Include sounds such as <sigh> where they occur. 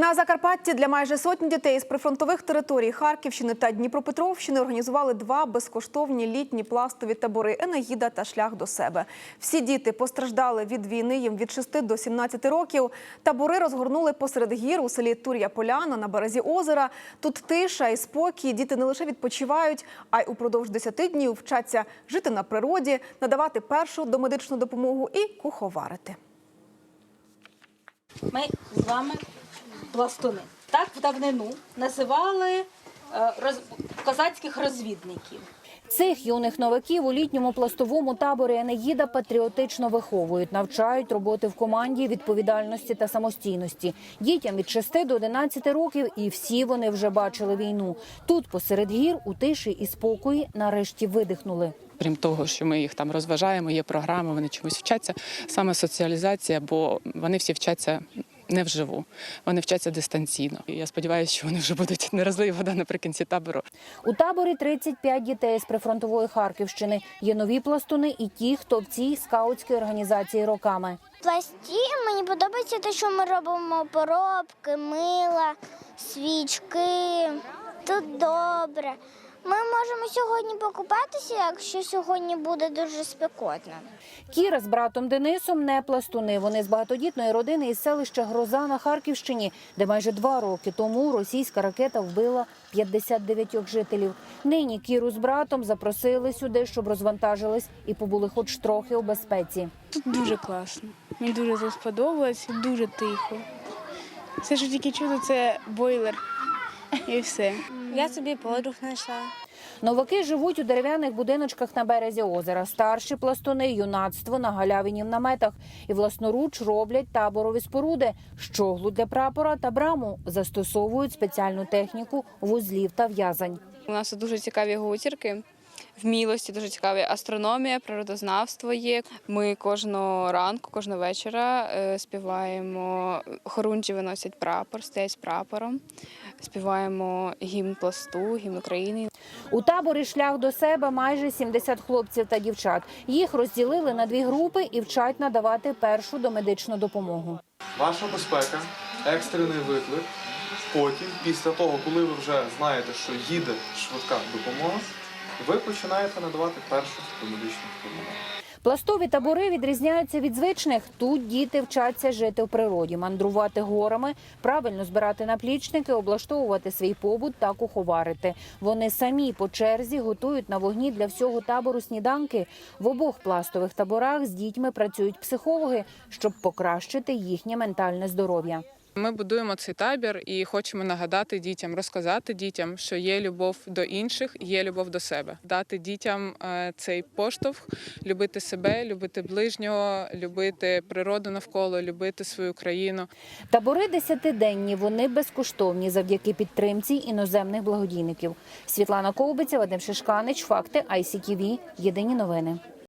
На Закарпатті для майже сотні дітей з прифронтових територій Харківщини та Дніпропетровщини організували два безкоштовні літні пластові табори Енегіда та шлях до себе. Всі діти постраждали від війни. Їм від 6 до 17 років. Табори розгорнули посеред гір у селі Тур'я Поляна на березі озера. Тут тиша і спокій. Діти не лише відпочивають, а й упродовж 10 днів вчаться жити на природі, надавати першу домедичну допомогу і куховарити. Ми з вами пластуни. Так в давнину називали е, роз... козацьких розвідників. Цих юних новаків у літньому пластовому таборі Енеїда патріотично виховують, навчають роботи в команді, відповідальності та самостійності. Дітям від 6 до 11 років, і всі вони вже бачили війну. Тут, посеред гір, у тиші і спокої, нарешті видихнули. Крім того, що ми їх там розважаємо, є програми, вони чомусь вчаться. Саме соціалізація, бо вони всі вчаться не вживу, вони вчаться дистанційно. І я сподіваюся, що вони вже будуть <laughs> не вода наприкінці табору. У таборі 35 дітей з прифронтової Харківщини. Є нові пластуни і ті, хто в цій скаутській організації роками. пласті мені подобається те, що ми робимо поробки, мила, свічки. Тут добре. Ми можемо сьогодні покупатися, якщо сьогодні буде дуже спекотно. Кіра з братом Денисом не пластуни. Вони з багатодітної родини із селища Гроза на Харківщині, де майже два роки тому російська ракета вбила 59 жителів. Нині Кіру з братом запросили сюди, щоб розвантажились і побули хоч трохи у безпеці. Тут дуже класно. Мені дуже це сподобалось, дуже тихо. Все, що тільки чути, це бойлер і все. Я собі подруг знайшла. Новаки живуть у дерев'яних будиночках на березі озера. Старші пластуни юнацтво на галявині в наметах і власноруч роблять таборові споруди. Щоглу для прапора та браму застосовують спеціальну техніку вузлів та в'язань. У нас дуже цікаві гутірки. Вмілості дуже цікаві астрономія, природознавство є. Ми кожного ранку, кожного вечора е, співаємо. Хорунжі виносять прапор, стоять з прапором. Співаємо гімн пласту, гімн України. У таборі шлях до себе майже 70 хлопців та дівчат. Їх розділили на дві групи і вчать надавати першу домедичну допомогу. Ваша безпека, екстрений виклик. Потім, після того, коли ви вже знаєте, що їде швидка допомога, ви починаєте надавати першу домедичну допомогу. Пластові табори відрізняються від звичних. Тут діти вчаться жити в природі, мандрувати горами, правильно збирати наплічники, облаштовувати свій побут та куховарити. Вони самі по черзі готують на вогні для всього табору сніданки. В обох пластових таборах з дітьми працюють психологи, щоб покращити їхнє ментальне здоров'я. Ми будуємо цей табір і хочемо нагадати дітям, розказати дітям, що є любов до інших, є любов до себе, дати дітям е, цей поштовх, любити себе, любити ближнього, любити природу навколо, любити свою країну. Табори десятиденні. Вони безкоштовні завдяки підтримці іноземних благодійників. Світлана Ковбиця, Вадим Шишканич, факти ICTV. Єдині новини.